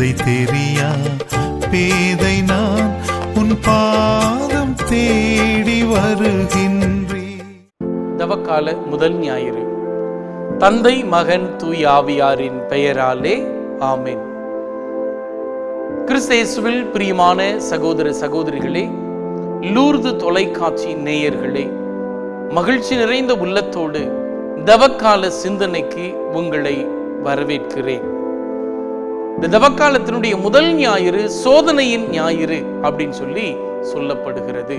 பேதை தெரியா? பேதை நான் உன் பாதம் தேடி வருகின்றே தவக்கால முதல் ஞாயிறு. தந்தை மகன் தூய் ஆவியாரின் பெயராலே ஆமேன். கிறிஸ்தேசுவில் பிரியமான சகோதர சகோதரிகளே லூர்து தொலைக்காட்சி நேயர்களே மகிழ்ச்சி நிறைந்த உள்ளத்தோடு தவக்கால சிந்தனைக்கு உங்களை வரவேற்கிறேன். இந்த தவக்காலத்தினுடைய முதல் ஞாயிறு சோதனையின் ஞாயிறு அப்படின்னு சொல்லி சொல்லப்படுகிறது.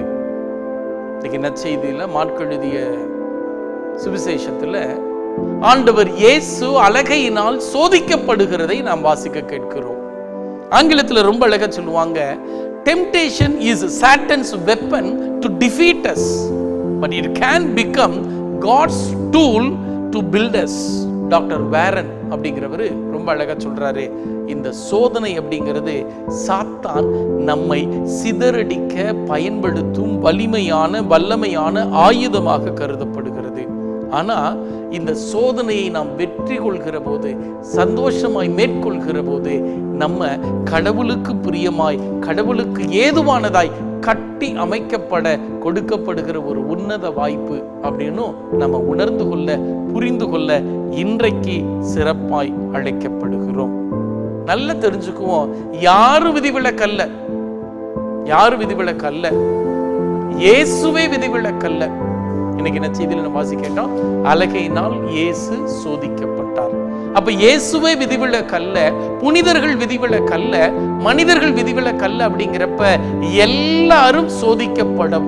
இன்னைக்கு நற்செய்தியில மாட்கெழுதிய சுவிசேஷத்துல ஆண்டவர் இயேசு அழகையினால் சோதிக்கப்படுகிறதை நாம் வாசிக்க கேட்கிறோம். ஆங்கிலத்தில் ரொம்ப அழகா சொல்லுவாங்க temptation is Satan's weapon to defeat us but it can become God's tool to build us doctor Warren அப்படிங்கிறவர் ரொம்ப அழகாக சொல்கிறாரு இந்த சோதனை அப்படிங்கிறது சாத்தான் நம்மை சிதறடிக்க பயன்படுத்தும் வலிமையான வல்லமையான ஆயுதமாக கருதப்படுகிறது. ஆனா இந்த சோதனையை நாம் வெற்றி கொள்கிற போது சந்தோஷமாய் மேற்கொள்கிற போது நம்ம கடவுளுக்கு பிரியமாய் கடவுளுக்கு ஏதுவானதாய் கட்டி அமைக்கப்பட கொடுக்கப்படுகிற ஒரு உன்னத வாய்ப்பு அப்படின்னும் நம்ம உணர்ந்து கொள்ள புரிந்து கொள்ள இன்றைக்கு சிறப்பாய் அழைக்கப்படுகிறோம். நல்லா தெரிஞ்சுக்குவோம். யாரு விதிவிலக்கல்ல? யாரு விதிவிலக்கல்ல? இயேசுவே விதிவிலக்கல்ல. இன்னைக்கு என்ன செய்தியில் நம்ம வாசி கேட்டோம் அழகையினால் இயேசு சோதிக்கப்பட்டார். அப்ப இயேசுவே விதிவிலக்கல்ல புனிதர்கள் விதிவிலக்கல்ல மனிதர்கள் விதிவிலக்கல்ல அப்படிங்கிறப்ப எல்லாரும் சோதிக்கப்படும்.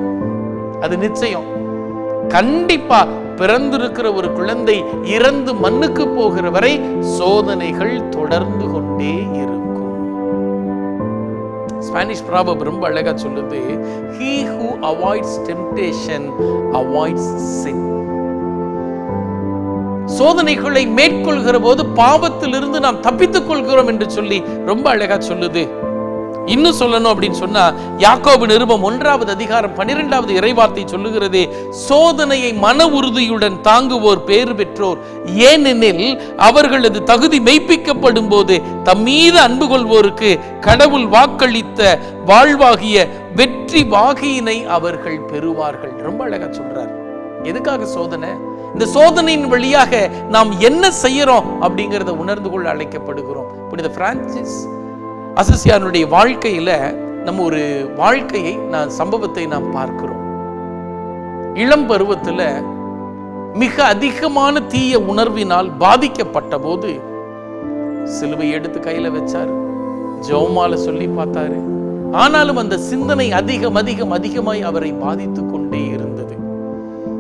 அது நிச்சயம். கண்டிப்பா பிறந்திருக்கிற ஒரு குழந்தை இறந்து மண்ணுக்கு போகிற வரை சோதனைகள் தொடர்ந்து கொண்டே இருக்கும். ஸ்பானிஷ் ப்ராபப் ரொம்ப அழகா சொல்லுது he who avoids temptation avoids sin சோதனைகளை மேற்கொள்கிற போது பாவத்திலிருந்து நாம் தப்பித்துக் கொள்கிறோம் என்று சொல்லி ரொம்ப அழகா சொல்லுது. இன்னும் சொல்லணும் அப்படின்னு சொன்னா யாக்கோபு நிருபம் ஒன்றாவது அதிகாரம் பன்னிரெண்டாவது இறைவார்த்தை சொல்லுகிறது சோதனையை மன உறுதியுடன் தாங்குவோர் பேறு பெற்றோர். ஏனெனில் அவர்களது தகுதி மெய்ப்பிக்கப்படும் போது தம்மீது அன்பு கொள்வோருக்கு கடவுள் வாக்களித்த வாழ்வாகிய வெற்றி வாகியினை அவர்கள் பெறுவார்கள். ரொம்ப அழகா சொல்றார். எதுக்காக சோதனை? இந்த சோதனையின் வழியாக நாம் என்ன செய்யறோம் அப்படிங்கிறத உணர்ந்து கொள்ள அழைக்கப்படுகிறோம். புனித பிரான்சிஸ் அசிசியானுடைய வாழ்க்கையில நம்ம ஒரு வாழ்க்கையை நான் சம்பவத்தை நாம் பார்க்கிறோம். இளம் பருவத்துல மிக அதிகமான தீய உணர்வினால் பாதிக்கப்பட்ட போது சிலுவை எடுத்து கையில வச்சாரு. ஜோமால சொல்லி பார்த்தாரு. ஆனாலும் அந்த சிந்தனை அதிகம் அதிகம் அதிகமாய் அவரை பாதித்து கொண்டே இருந்தது.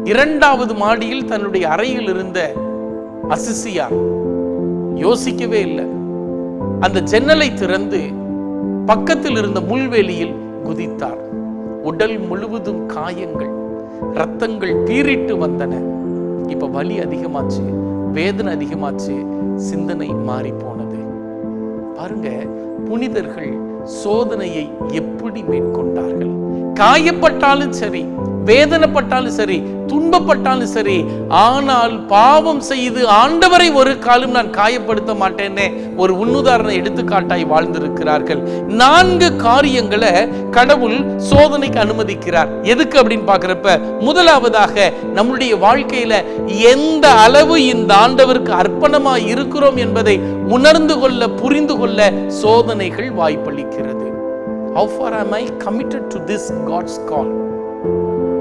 இரண்டாவது மாடியில் தன்னுடைய அறையில் இருந்த அசிசியா யோசிக்கவே இல்லை. அந்த ஜன்னலை திறந்து பக்கத்தில் இருந்த முள்வெளியில் குதித்தார். உடல் முழுவதும் காயங்கள் ரத்தங்கள் பீறிட்டு வந்தன. இப்ப வலி அதிகமாச்சு வேதனை அதிகமாச்சு சிந்தனை மாறி போனது பாருங்க புனிதர்கள் சோதனையை எப்படி மேற்கொண்டார்கள்? காயப்பட்டாலும் சரி வேதனைப்பட்டாலும் சரி துன்பப்பட்டாலும் சரி ஆனால் பாவம் செய்து ஆண்டவரை ஒரு காலம் நான் காயப்படுத்த மாட்டேன்னு ஒரு உன்னுதாரண எடுத்துக்காட்டாய் வாழ்ந்திருக்கிறார்கள். நான்கு காரியங்களை கடவுள் சோதனைக்கு அனுமதிக்கிறார். எதுக்கு அப்படின்னு பாக்குறப்ப முதலாவதாக நம்முடைய வாழ்க்கையில எந்த அளவு இந்த ஆண்டவருக்கு அர்ப்பணமா இருக்கிறோம் என்பதை உணர்ந்து கொள்ள புரிந்து கொள்ள சோதனைகள் வாய்ப்பளிக்கிறது. How far am I committed to this God's call?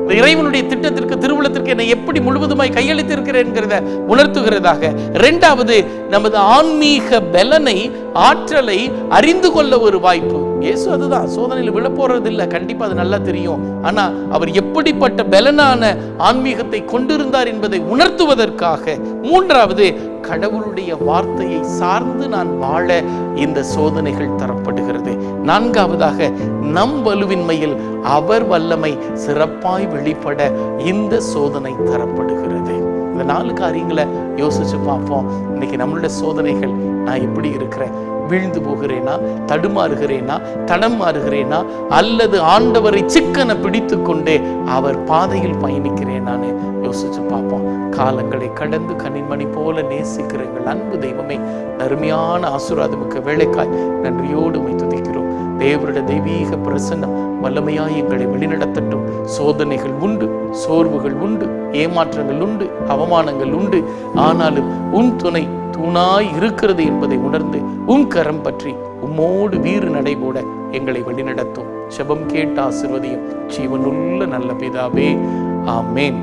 இறைவனுடைய திட்டத்திற்கு திருவுளத்திற்கு என்னை எப்படி முழுவதுமாய் கையளித்திருக்கிறேன்கிறத உணர்த்துகிறதாக. இரண்டாவது நமது ஆன்மீக பலனை ஆற்றலை அறிந்து கொள்ள ஒரு வாய்ப்பு. இயேசு அதுதான் சோதனையில் விழப்போறது இல்லை கண்டிப்பா அது நல்லா தெரியும். ஆனா அவர் எப்படிப்பட்ட பலனான ஆன்மீகத்தை கொண்டிருந்தார் என்பதை உணர்த்துவதற்காக. மூன்றாவது கடவுளுடைய வார்த்தையை சார்ந்து நான் வாழ இந்த சோதனைகள் தரப்படுகிறது. நான்காவதாக நம் வலுவின்மையில் அவர் வல்லமை சிறப்பாய் வெளிப்பட இந்த சோதனை தரப்படுகிறது. இந்த நாலு காரியங்களை யோசிச்சு பார்ப்போம். இன்னைக்கு நம்மளுடைய சோதனைகள் நான் எப்படி இருக்கிறேன்? வீழ்ந்து போகிறேனா? தடுமாறுகிறேனா? தடம் மாறுகிறேனா? அல்லது ஆண்டவரை சிக்கன பிடித்து கொண்டே அவர் பாதையில் பயணிக்கிறேனான்னு யோசிச்சு பார்ப்போம். காலங்களை கடந்து கண்ணின்மணி போல நேசிக்கிறங்கள் அன்பு தெய்வமே அருமையான ஆசீர்வாதமிக்க வேலைக்காய் நன்றியோடு துதிக்கிறோம். தேவருடைய தெய்வீக பிரசன்னம் வல்லமையாய் எங்களை வழிநடத்தட்டும். சோதனைகள் உண்டு சோர்வுகள் உண்டு ஏமாற்றங்கள் உண்டு அவமானங்கள் உண்டு. ஆனாலும் உன் துணை தூணாய் இருக்கிறது என்பதை உணர்ந்து உன் கரம் பற்றி உம்மோடு வீறு நடைபோட எங்களை வழிநடத்தும். செபம் கேட்ட ஆசிர்வதியும் ஜீவனுள்ள நல்ல பிதாவே. ஆமேன்.